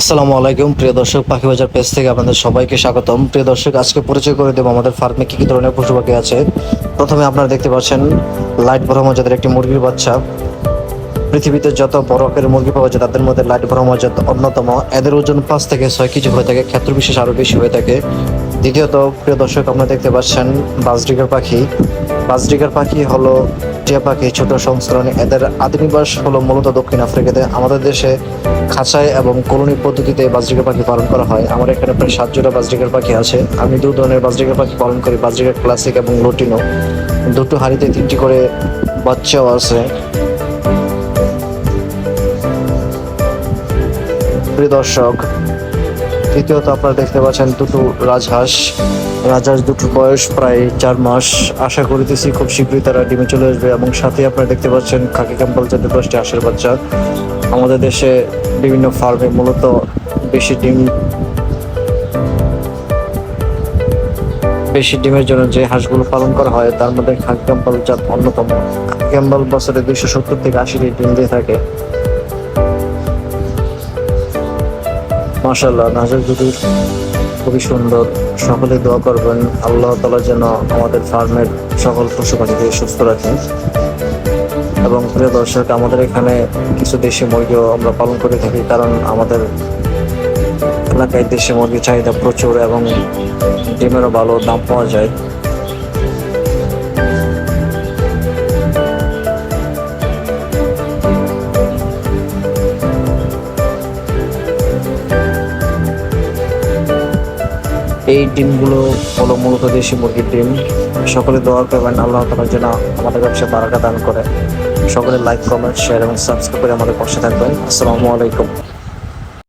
আসসালামু আলাইকুম, প্রিয় দর্শক, পাখি বাজার পেজ থেকে আপনাদের সবাইকে স্বাগতম। প্রিয় দর্শক, আজকে পরিচয় করে দেবো আমাদের ফার্মে কি কি ধরনের পশু পাখি আছে। প্রথমে আপনারা দেখতে পাচ্ছেন, লাইট ব্রহ্ম জাতের একটি মুরগির বাচ্চা। পৃথিবীতে যত বড় মুরগি পাওয়া যায়, তাদের মধ্যে লাইট ব্রহ্ম জাত অন্যতম, এদের ওজন পাঁচ থেকে ছয় কেজি হয়ে থাকে, ক্ষেত্র বিশেষ আরও বেশি হয়ে থাকে। দ্বিতীয়ত, প্রিয় দর্শক, আপনারা দেখতে পাচ্ছেন বাজরিকার পাখি। বাজরিকার পাখি হলো টিয়া পাখি ছোট সংস্করণ এদের আদিনিবাস হলো মূলত দক্ষিণ আফ্রিকাতে। আমাদের দেশে খাঁচায় এবং কলোনি পদ্ধতিতে বাজরিকা পাখি পালন করা হয়। আমার এখানে প্রায় সাত জোড়া বাজরিকার পাখি আছে। আমি দু ধরনের বাজরিকার পাখি পালন করি। বাজরিকা ক্লাসিক এবং লটিনো। দুটো হাড়িতে তিনটি করে বাচ্চাও আছে। প্রিয় দর্শক তৃতীয়ত আপনারা দেখতে পাচ্ছেন দুটো রাজহাঁস। রাজহাঁস দুটো বয়স প্রায় চার মাস। আশা করিতেছি খুব শীঘ্রই তারা ডিমে চলে আসবে এবং সাথে আপনারা দেখতে পাচ্ছেন খাকি কাম্পাল জাতের দশটি হাঁসের বাচ্চা। আমাদের দেশে বিভিন্ন ফার্মে মূলত বেশি ডিম, বেশি ডিমের জন্য যে হাঁসগুলো পালন করা হয়, তার মধ্যে খাকি কাম্পাল জাত অন্যতম। খাকি কাম্পাল বছরে দুইশো সত্তর থেকে আশিটি ডিম দিয়ে থাকে। মাশাল্লাহ নাজর জুটির খুবই সুন্দর। সকলে দোয়া করবেন, আল্লাহ তালা যেন আমাদের ফার্মের সকল পশু পাখিকে সুস্থ রাখেন এবং প্রিয় দর্শক, আমাদের এখানে কিছু দেশি মুরগিও আমরা পালন করে থাকি, কারণ আমাদের এলাকায় দেশি মুরগির চাহিদা প্রচুর এবং ডিমেরও ভালো দাম পাওয়া যায়। এই ডিমগুলো হলো মূলত দেশি মুরগির ডিম সকলে দোয়া করবেন, আল্লাহ তালার জন্য আমাদের ব্যবসা বারাকা দান করে। সকলে লাইক কমেন্ট শেয়ার এবং সাবস্ক্রাইব করে আমাদের পাশে থাকবেন। আসসালামু আলাইকুম।